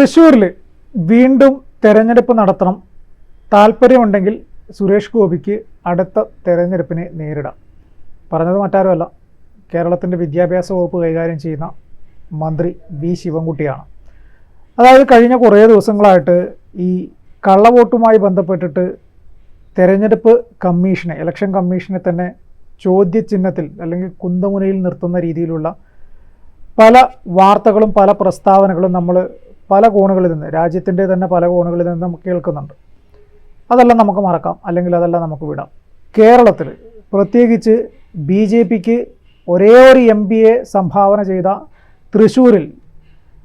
തൃശ്ശൂരിൽ വീണ്ടും തെരഞ്ഞെടുപ്പ് നടത്തണം. താല്പര്യമുണ്ടെങ്കിൽ സുരേഷ് ഗോപിക്ക് അടുത്ത തെരഞ്ഞെടുപ്പിനെ നേരിടാം. പറഞ്ഞത് മറ്റാരുമല്ല. കേരളത്തിന്റെ വിദ്യാഭ്യാസ വകുപ്പ് കൈകാര്യം ചെയ്യുന്ന മന്ത്രി വി ശിവൻകുട്ടിയാണ്. അതായത് കഴിഞ്ഞ കുറേ ദിവസങ്ങളായിട്ട് ഈ കള്ളവോട്ടുമായി ബന്ധപ്പെട്ടിട്ട് തെരഞ്ഞെടുപ്പ് കമ്മീഷനെ ഇലക്ഷൻ കമ്മീഷനെ തന്നെ ചോദ്യചിഹ്നത്തിൽ അല്ലെങ്കിൽ കുന്തമുനയിൽ നിർത്തുന്ന രീതിയിലുള്ള പല വാർത്തകളും പല പ്രസ്താവനകളും നമ്മൾ പല കോണുകളിൽ നിന്ന് രാജ്യത്തിന്റെ തന്നെ പല കോണുകളിൽ നിന്ന് നമുക്ക് കേൾക്കുന്നുണ്ട്. അതെല്ലാം നമുക്ക് മറക്കാം അല്ലെങ്കിൽ അതെല്ലാം നമുക്ക് വിടാം. കേരളത്തിൽ പ്രത്യേകിച്ച് ബി ജെ പിക്ക് ഒരേ ഒരു എം എ സംഭാവന ചെയ്ത തൃശ്ശൂരിൽ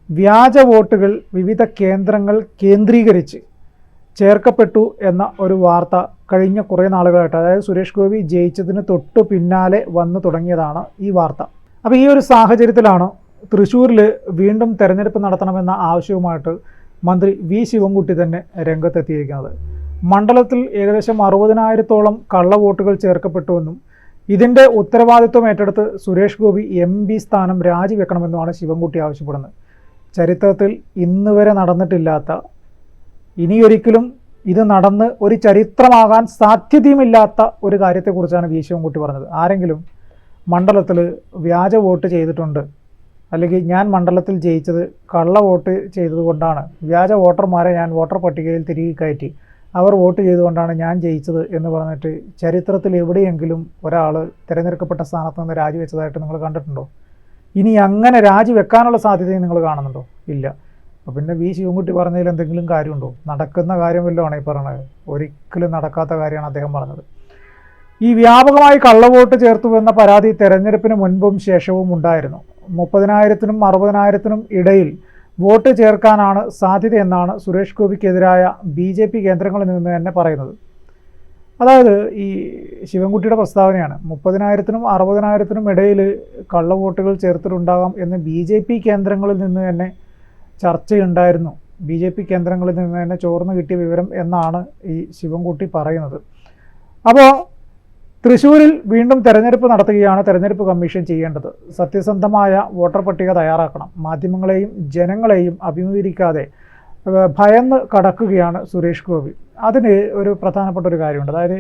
വ്യാജ വോട്ടുകൾ വിവിധ കേന്ദ്രങ്ങൾ കേന്ദ്രീകരിച്ച് ചേർക്കപ്പെട്ടു എന്ന ഒരു വാർത്ത കഴിഞ്ഞ കുറേ നാളുകളായിട്ട് അതായത് സുരേഷ് ഗോപി ജയിച്ചതിന് തൊട്ടു പിന്നാലെ വന്നു തുടങ്ങിയതാണ് ഈ വാർത്ത. അപ്പോൾ ഈ ഒരു സാഹചര്യത്തിലാണ് തൃശ്ശൂരിൽ വീണ്ടും തെരഞ്ഞെടുപ്പ് നടത്തണമെന്ന ആവശ്യവുമായിട്ട് മന്ത്രി വി ശിവൻകുട്ടി തന്നെ രംഗത്തെത്തിയിരിക്കുന്നത്. മണ്ഡലത്തിൽ ഏകദേശം അറുപതിനായിരത്തോളം കള്ളവോട്ടുകൾ ചേർക്കപ്പെട്ടുവെന്നും ഇതിന്റെ ഉത്തരവാദിത്വം ഏറ്റെടുത്ത് സുരേഷ് ഗോപി എം പി സ്ഥാനം രാജിവെക്കണമെന്നുമാണ് ശിവൻകുട്ടി ആവശ്യപ്പെടുന്നത്. ചരിത്രത്തിൽ ഇന്ന് വരെ നടന്നിട്ടില്ലാത്ത ഇനിയൊരിക്കലും ഇത് നടന്ന് ഒരു ചരിത്രമാകാൻ സാധ്യതയുമില്ലാത്ത ഒരു കാര്യത്തെക്കുറിച്ചാണ് വി ശിവൻകുട്ടി പറഞ്ഞത്. ആരെങ്കിലും മണ്ഡലത്തിൽ വ്യാജ വോട്ട് ചെയ്തിട്ടുണ്ട് അല്ലെങ്കിൽ ഞാൻ മണ്ഡലത്തിൽ ജയിച്ചത് കള്ള വോട്ട് ചെയ്തതുകൊണ്ടാണ്. വ്യാജ വോട്ടർമാരെ ഞാൻ വോട്ടർ പട്ടികയിൽ തിരികെ കയറ്റി. അവർ വോട്ട് ചെയ്തുകൊണ്ടാണ് ഞാൻ ജയിച്ചത് എന്ന് പറഞ്ഞിട്ട് ചരിത്രത്തിൽ എവിടെയെങ്കിലും ഒരാൾ തിരഞ്ഞെടുക്കപ്പെട്ട സ്ഥാനത്ത് നിന്ന് രാജിവെച്ചതായിട്ട് നിങ്ങൾ കണ്ടിട്ടുണ്ടോ? ഇനി അങ്ങനെ രാജിവെക്കാനുള്ള സാധ്യതയും നിങ്ങൾ കാണുന്നുണ്ടോ? ഇല്ല. അപ്പോൾ പിന്നെ വി. ശിവൻകുട്ടി പറഞ്ഞതിൽ എന്തെങ്കിലും കാര്യമുണ്ടോ? നടക്കുന്ന കാര്യം വല്ലതുമാണ് ഈ പറഞ്ഞത്? ഒരിക്കലും നടക്കാത്ത കാര്യമാണ് അദ്ദേഹം പറഞ്ഞത്. ഈ വ്യാപകമായി കള്ളവോട്ട് ചേർത്തു എന്ന പരാതി തെരഞ്ഞെടുപ്പിന് മുൻപും ശേഷവും ഉണ്ടായിരുന്നു. മുപ്പതിനായിരത്തിനും അറുപതിനായിരത്തിനും ഇടയിൽ വോട്ട് ചേർക്കാനാണ് സാധ്യതയെന്നാണ് സുരേഷ് ഗോപിക്കെതിരായ ബി ജെ പി കേന്ദ്രങ്ങളിൽ നിന്ന് തന്നെ പറയുന്നത്. അതായത് ഈ ശിവൻകുട്ടിയുടെ പ്രസ്താവനയാണ്. മുപ്പതിനായിരത്തിനും അറുപതിനായിരത്തിനും ഇടയിൽ കള്ളവോട്ടുകൾ ചേർത്തിട്ടുണ്ടാകാം എന്ന് ബി ജെ പി കേന്ദ്രങ്ങളിൽ നിന്ന് തന്നെ ചർച്ചയുണ്ടായിരുന്നു. ബി ജെ പി കേന്ദ്രങ്ങളിൽ നിന്ന് തന്നെ ചോർന്ന് കിട്ടിയ വിവരം എന്നാണ് ഈ ശിവൻകുട്ടി പറയുന്നത്. അപ്പോൾ തൃശ്ശൂരിൽ വീണ്ടും തെരഞ്ഞെടുപ്പ് നടത്തുകയാണ് തെരഞ്ഞെടുപ്പ് കമ്മീഷൻ ചെയ്യേണ്ടത്. സത്യസന്ധമായ വോട്ടർ പട്ടിക തയ്യാറാക്കണം. മാധ്യമങ്ങളെയും ജനങ്ങളെയും അഭിമുഖീകരിക്കാതെ ഭയന്ന് കടക്കുകയാണ് സുരേഷ് ഗോപി. അതിന് ഒരു പ്രധാനപ്പെട്ട ഒരു കാര്യമുണ്ട്. അതായത്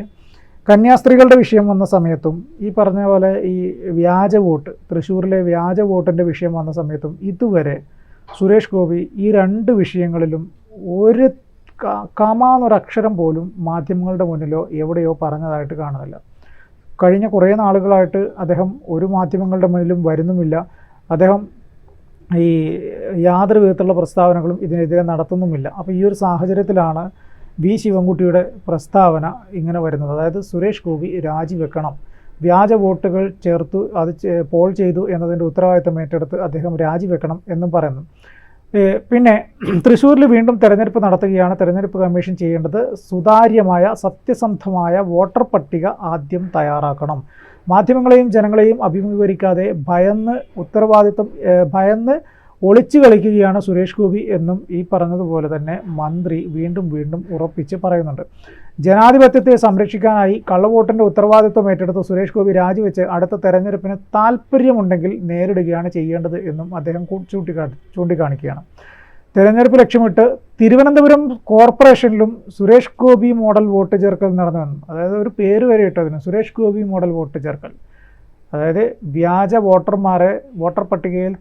കന്യാസ്ത്രീകളുടെ വിഷയം വന്ന സമയത്തും ഈ പറഞ്ഞ പോലെ ഈ വ്യാജ വോട്ട് തൃശ്ശൂരിലെ വ്യാജ വോട്ടിന്റെ വിഷയം വന്ന സമയത്തും ഇതുവരെ സുരേഷ് ഗോപി ഈ രണ്ട് വിഷയങ്ങളിലും ഒരു കമാന്നൊരക്ഷരം പോലും മാധ്യമങ്ങളുടെ മുന്നിലോ എവിടെയോ പറഞ്ഞതായിട്ട് കാണുന്നില്ല. കഴിഞ്ഞ കുറേ നാളുകളായിട്ട് അദ്ദേഹം ഒരു മാധ്യമങ്ങളുടെ മുന്നിലും വരുന്നുമില്ല. അദ്ദേഹം ഈ യാതൊരു വിധത്തിലുള്ള പ്രസ്താവനകളും ഇതിനെതിരെ നടത്തുന്നുമില്ല. അപ്പോൾ ഈ ഒരു സാഹചര്യത്തിലാണ് വി ശിവൻകുട്ടിയുടെ പ്രസ്താവന ഇങ്ങനെ വരുന്നത്. അതായത് സുരേഷ് ഗോപി രാജിവെക്കണം. വ്യാജ വോട്ടുകൾ ചേർത്തു അത് പോൾ ചെയ്തു എന്നതിന്റെ ഉത്തരവാദിത്തം ഏറ്റെടുത്ത് അദ്ദേഹം രാജിവെക്കണം എന്നും പറയുന്നു. പിന്നെ തൃശ്ശൂരിൽ വീണ്ടും തെരഞ്ഞെടുപ്പ് നടത്തുകയാണ്. തെരഞ്ഞെടുപ്പ് കമ്മീഷൻ ചെയ്യേണ്ടത് സുതാര്യമായ സത്യസന്ധമായ വോട്ടർ പട്ടിക ആദ്യം തയ്യാറാക്കണം. മാധ്യമങ്ങളെയും ജനങ്ങളെയും അഭിമുഖീകരിക്കാതെ ഭയന്ന് ഉത്തരവാദിത്വം ഭയന്ന് ഒളിച്ചു കളിക്കുകയാണ് സുരേഷ് ഗോപി എന്നും ഈ പറഞ്ഞതുപോലെ തന്നെ മന്ത്രി വീണ്ടും വീണ്ടും ഉറപ്പിച്ച് പറയുന്നുണ്ട്. ജനാധിപത്യത്തെ സംരക്ഷിക്കാനായി കള്ളവോട്ടിന്റെ ഉത്തരവാദിത്വം ഏറ്റെടുത്ത് സുരേഷ് ഗോപി രാജിവെച്ച് അടുത്ത തെരഞ്ഞെടുപ്പിന് താല്പര്യമുണ്ടെങ്കിൽ നേരിടുകയാണ് ചെയ്യേണ്ടത് എന്നും അദ്ദേഹം ചൂണ്ടിക്കാ ചൂണ്ടിക്കാണിക്കുകയാണ്. തെരഞ്ഞെടുപ്പ് ലക്ഷ്യമിട്ട് തിരുവനന്തപുരം കോർപ്പറേഷനിലും സുരേഷ് ഗോപി മോഡൽ വോട്ട് ചേർക്കൽ നടന്നു അതായത് ഒരു പേര് വരെ ഇട്ടതിന് സുരേഷ് ഗോപി മോഡൽ വോട്ട് ചേർക്കൽ. അതായത് വ്യാജ വോട്ടർമാരെ വോട്ടർ പട്ടികയിൽ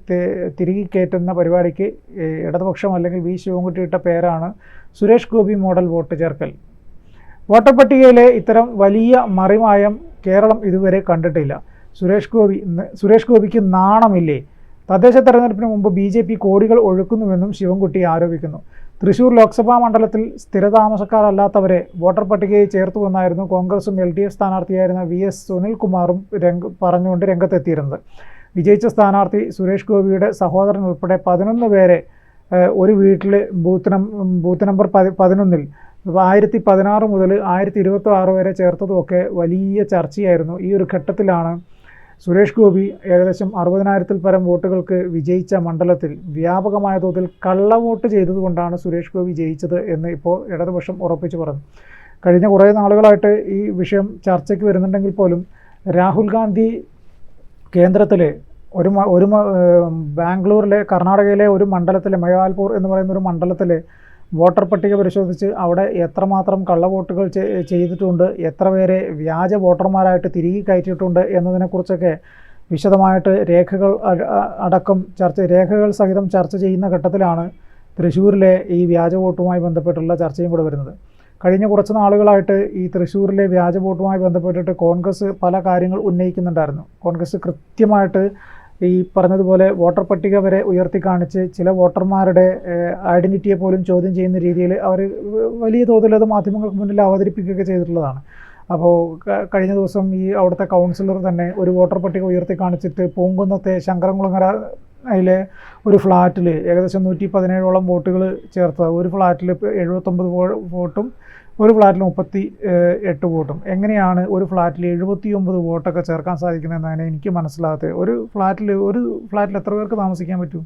തിരികെ കയറ്റുന്ന പരിപാടിക്ക് ഇടതുപക്ഷം അല്ലെങ്കിൽ വി ശിവൻകുട്ടി ഇട്ട പേരാണ് സുരേഷ് ഗോപി മോഡൽ വോട്ട് ചേർക്കൽ. വോട്ടർ പട്ടികയിലെ ഇത്തരം വലിയ മറിമായം കേരളം ഇതുവരെ കണ്ടിട്ടില്ല. സുരേഷ് ഗോപി സുരേഷ് ഗോപിക്ക് നാണമില്ലേ? തദ്ദേശ തെരഞ്ഞെടുപ്പിന് മുമ്പ് ബി കോടികൾ ഒഴുക്കുന്നുവെന്നും ശിവൻകുട്ടി ആരോപിക്കുന്നു. തൃശൂർ ലോക്സഭാ മണ്ഡലത്തിൽ സ്ഥിരതാമസക്കാരല്ലാത്തവരെ വോട്ടർ പട്ടികയിൽ ചേർത്തുവെന്നായിരുന്നു കോൺഗ്രസും എൽ ഡി എഫ് സ്ഥാനാർത്ഥിയായിരുന്ന വി എസ് സുനിൽകുമാറും രംഗ പറഞ്ഞുകൊണ്ട് രംഗത്തെത്തിയിരുന്നത്. വിജയിച്ച സ്ഥാനാർത്ഥി സുരേഷ് ഗോപിയുടെ സഹോദരൻ ഉൾപ്പെടെ പതിനൊന്ന് പേരെ ഒരു വീട്ടിൽ ബൂത്ത് നം ബൂത്ത് നമ്പർ പതി പതിനൊന്നിൽ ആയിരത്തി പതിനാറ് മുതൽ ആയിരത്തി ഇരുപത്തി ആറ് വരെ ചേർത്തതുമൊക്കെ വലിയ ചർച്ചയായിരുന്നു. ഈ ഒരു ഘട്ടത്തിലാണ് സുരേഷ് ഗോപി ഏകദേശം അറുപതിനായിരത്തിൽ പരം വോട്ടുകൾക്ക് വിജയിച്ച മണ്ഡലത്തിൽ വ്യാപകമായ തോതിൽ കള്ളവോട്ട് ചെയ്തതുകൊണ്ടാണ് സുരേഷ് ഗോപി ജയിച്ചത് എന്ന് ഇപ്പോൾ ഇടതുപക്ഷം ഉറപ്പിച്ചു പറഞ്ഞു. കഴിഞ്ഞ കുറേ നാളുകളായിട്ട് ഈ വിഷയം ചർച്ചയ്ക്ക് വരുന്നുണ്ടെങ്കിൽ പോലും രാഹുൽ ഗാന്ധി കേന്ദ്രത്തിലെ ഒരു ഒരു ബാംഗ്ലൂരിലെ കർണാടകയിലെ ഒരു മണ്ഡലത്തിലെ മയാൽപൂർ എന്ന് പറയുന്ന ഒരു മണ്ഡലത്തിൽ വോട്ടർ പട്ടിക പരിശോധിച്ച് അവിടെ എത്രമാത്രം കള്ളവോട്ടുകൾ ചെയ്തിട്ടുണ്ട് എത്ര പേരെ വ്യാജ വോട്ടർമാരായിട്ട് തിരികെ കയറ്റിയിട്ടുണ്ട് എന്നതിനെക്കുറിച്ചൊക്കെ വിശദമായിട്ട് രേഖകൾ അടക്കം ചർച്ച രേഖകൾ സഹിതം ചർച്ച ചെയ്യുന്ന ഘട്ടത്തിലാണ് തൃശ്ശൂരിലെ ഈ വ്യാജ വോട്ടുമായി ബന്ധപ്പെട്ടുള്ള ചർച്ചയും കൂടെ വരുന്നത്. കഴിഞ്ഞ കുറച്ച് നാളുകളായിട്ട് ഈ തൃശ്ശൂരിലെ വ്യാജ വോട്ടുമായി ബന്ധപ്പെട്ടിട്ട് കോൺഗ്രസ് പല കാര്യങ്ങൾ ഉന്നയിക്കുന്നുണ്ടായിരുന്നു. കോൺഗ്രസ് കൃത്യമായിട്ട് ഈ പറഞ്ഞതുപോലെ വോട്ടർ പട്ടിക വരെ ഉയർത്തി കാണിച്ച് ചില വോട്ടർമാരുടെ ഐഡന്റിറ്റിയെ പോലും ചോദ്യം ചെയ്യുന്ന രീതിയിൽ അവർ വലിയ തോതിൽ അത് മാധ്യമങ്ങൾക്ക് മുന്നിൽ അവതരിപ്പിക്കുകയൊക്കെ ചെയ്തിട്ടുള്ളതാണ്. അപ്പോൾ കഴിഞ്ഞ ദിവസം ഈ അവിടുത്തെ കൗൺസിലർ തന്നെ ഒരു വോട്ടർ പട്ടിക ഉയർത്തി കാണിച്ചിട്ട് പൂങ്കുന്നത്തെ ശങ്കരംകുളങ്ങര അതിലെ ഒരു ഫ്ലാറ്റിൽ ഏകദേശം നൂറ്റി പതിനേഴോളം വോട്ടുകൾ ചേർത്ത ഒരു ഫ്ലാറ്റിൽ എഴുപത്തൊമ്പത് വോട്ടും ഒരു ഫ്ലാറ്റിൽ മുപ്പത്തി എട്ട് വോട്ടും. എങ്ങനെയാണ് ഒരു ഫ്ലാറ്റിൽ എഴുപത്തി ഒമ്പത് വോട്ടൊക്കെ ചേർക്കാൻ സാധിക്കുന്നതെന്നാണ് എനിക്ക് മനസ്സിലാകാത്തത് ഒരു ഫ്ലാറ്റിൽ ഒരു ഫ്ലാറ്റിൽ എത്ര പേർക്ക് താമസിക്കാൻ പറ്റും?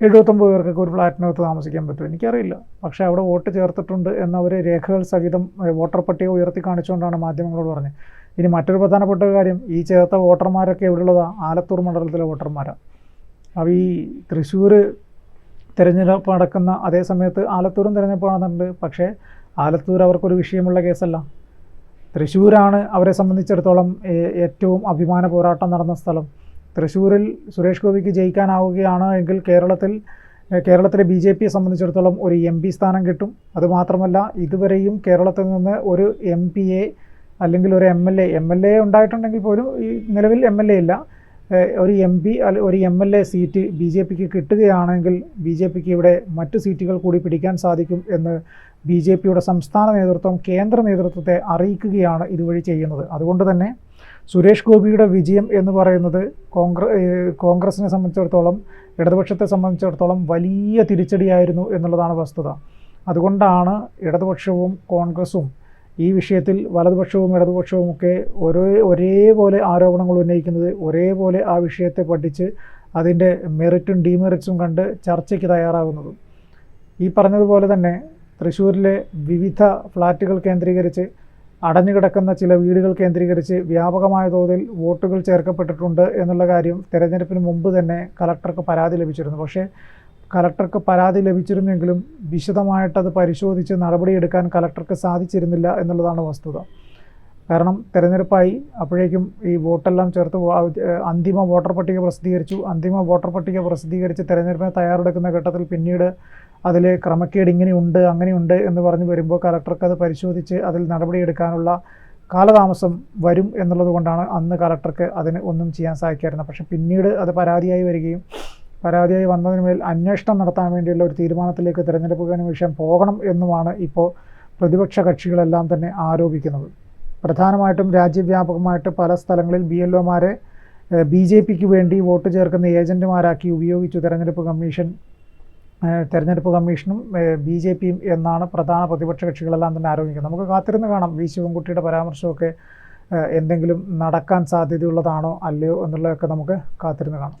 എഴുപത്തൊമ്പത് പേർക്കൊക്കെ ഒരു ഫ്ലാറ്റിനകത്ത് താമസിക്കാൻ പറ്റും എനിക്കറിയില്ല. പക്ഷേ അവിടെ വോട്ട് ചേർത്തിട്ടുണ്ട് എന്നവർ രേഖകൾ സഹിതം വോട്ടർ പട്ടിക ഉയർത്തി കാണിച്ചുകൊണ്ടാണ് മാധ്യമങ്ങളോട് പറഞ്ഞത്. ഇനി മറ്റൊരു പ്രധാനപ്പെട്ട കാര്യം ഈ ചേർത്ത വോട്ടർമാരൊക്കെ എവിടെയുള്ളതാണ് ആലത്തൂർ മണ്ഡലത്തിലെ വോട്ടർമാരാണ് അപ്പോൾ ഈ തൃശ്ശൂർ തിരഞ്ഞെടുപ്പ് നടക്കുന്ന അതേ സമയത്ത് ആലത്തൂരും തിരഞ്ഞെടുപ്പ് നടന്നിട്ടുണ്ട്. പക്ഷേ ആലത്തൂർ അവർക്കൊരു വിഷയമുള്ള കേസല്ല. തൃശ്ശൂരാണ് അവരെ സംബന്ധിച്ചിടത്തോളം ഏറ്റവും അഭിമാന പോരാട്ടം നടന്ന സ്ഥലം. തൃശ്ശൂരിൽ സുരേഷ് ഗോപിക്ക് ജയിക്കാനാവുകയാണ് എങ്കിൽ കേരളത്തിൽ കേരളത്തിലെ ബി ജെ പിയെ സംബന്ധിച്ചിടത്തോളം ഒരു എം പി സ്ഥാനം കിട്ടും. അതുമാത്രമല്ല ഇതുവരെയും കേരളത്തിൽ നിന്ന് ഒരു എം എ അല്ലെങ്കിൽ ഒരു M L A M L A ഉണ്ടായിട്ടുണ്ടെങ്കിൽ പോലും ഈ നിലവിൽ എം എൽ എ ഇല്ല. ഒരു എം പി അല്ലെ ഒരു M L A seat B J പിക്ക് കിട്ടുകയാണെങ്കിൽ ബി ജെ പിക്ക് ഇവിടെ മറ്റു സീറ്റുകൾ കൂടി പിടിക്കാൻ സാധിക്കും എന്ന് ബി ജെ പിയുടെ സംസ്ഥാന നേതൃത്വം കേന്ദ്ര നേതൃത്വത്തെ അറിയിക്കുകയാണ് ഇതുവഴി ചെയ്യുന്നത്. അതുകൊണ്ട് തന്നെ സുരേഷ് ഗോപിയുടെ വിജയം എന്ന് പറയുന്നത് കോൺഗ്രസ് കോൺഗ്രസിനെ സംബന്ധിച്ചിടത്തോളം ഇടതുപക്ഷത്തെ സംബന്ധിച്ചിടത്തോളം വലിയ തിരിച്ചടിയായിരുന്നു എന്നുള്ളതാണ് വസ്തുത. അതുകൊണ്ടാണ് ഇടതുപക്ഷവും കോൺഗ്രസും ഈ വിഷയത്തിൽ വലതുപക്ഷവും ഇടതുപക്ഷവും ഒക്കെ ഒരേ ഒരേപോലെ ആരോപണങ്ങൾ ഉന്നയിക്കുന്നത് ഒരേപോലെ ആ വിഷയത്തെ പഠിച്ച് അതിന്റെ മെറിറ്റും ഡീമെറിറ്റ്സും കണ്ട് ചർച്ചയ്ക്ക് തയ്യാറാകുന്നതും ഈ പറഞ്ഞതുപോലെ തന്നെ തൃശ്ശൂരിലെ വിവിധ ഫ്ലാറ്റുകൾ കേന്ദ്രീകരിച്ച് അടഞ്ഞുകിടക്കുന്ന ചില വീടുകൾ കേന്ദ്രീകരിച്ച് വ്യാപകമായ തോതിൽ വോട്ടുകൾ ചേർക്കപ്പെട്ടിട്ടുണ്ട് എന്നുള്ള കാര്യം തെരഞ്ഞെടുപ്പിന് മുമ്പ് തന്നെ കലക്ടർക്ക് പരാതി ലഭിച്ചിരുന്നു. പക്ഷേ കലക്ടർക്ക് പരാതി ലഭിച്ചിരുന്നെങ്കിലും വിശദമായിട്ടത് പരിശോധിച്ച് നടപടിയെടുക്കാൻ കലക്ടർക്ക് സാധിച്ചിരുന്നില്ല എന്നുള്ളതാണ് വസ്തുത. കാരണം തെരഞ്ഞെടുപ്പായി അപ്പോഴേക്കും ഈ വോട്ടെല്ലാം ചേർത്ത് അന്തിമ വോട്ടർ പട്ടിക പ്രസിദ്ധീകരിച്ചു. അന്തിമ വോട്ടർ പട്ടിക പ്രസിദ്ധീകരിച്ച് തിരഞ്ഞെടുപ്പിനെ തയ്യാറെടുക്കുന്ന ഘട്ടത്തിൽ പിന്നീട് അതിൽ ക്രമക്കേട് ഇങ്ങനെയുണ്ട് അങ്ങനെയുണ്ട് എന്ന് പറഞ്ഞ് വരുമ്പോൾ കലക്ടർക്ക് അത് പരിശോധിച്ച് അതിൽ നടപടിയെടുക്കാനുള്ള കാലതാമസം വരും എന്നുള്ളത് കൊണ്ടാണ് അന്ന് കലക്ടർക്ക് അതിന് ഒന്നും ചെയ്യാൻ സാധിക്കാറുണ്ട് പക്ഷേ പിന്നീട് അത് പരാതിയായി വരികയും പരാതിയായി വന്നതിന് മേൽ അന്വേഷണം നടത്താൻ വേണ്ടിയുള്ള ഒരു തീരുമാനത്തിലേക്ക് തിരഞ്ഞെടുപ്പ് കമ്മീഷൻ പോകണം എന്നുമാണ് ഇപ്പോൾ പ്രതിപക്ഷ കക്ഷികളെല്ലാം തന്നെ ആരോപിക്കുന്നത്. പ്രധാനമായിട്ടും രാജ്യവ്യാപകമായിട്ട് പല സ്ഥലങ്ങളിൽ ബി എൽ ഒമാരെ ബി ജെ പിക്ക് വേണ്ടി വോട്ട് ചേർക്കുന്ന ഏജന്റുമാരാക്കി ഉപയോഗിച്ചു തെരഞ്ഞെടുപ്പ് കമ്മീഷൻ തെരഞ്ഞെടുപ്പ് കമ്മീഷനും ബി ജെ പിയും എന്നാണ് പ്രധാന പ്രതിപക്ഷ കക്ഷികളെല്ലാം തന്നെ ആരോപിക്കുന്നത്. നമുക്ക് കാത്തിരുന്ന് കാണാം. വി ശിവൻകുട്ടിയുടെ പരാമർശമൊക്കെ എന്തെങ്കിലും നടക്കാൻ സാധ്യതയുള്ളതാണോ അല്ലയോ എന്നുള്ളതൊക്കെ നമുക്ക് കാത്തിരുന്ന് കാണാം.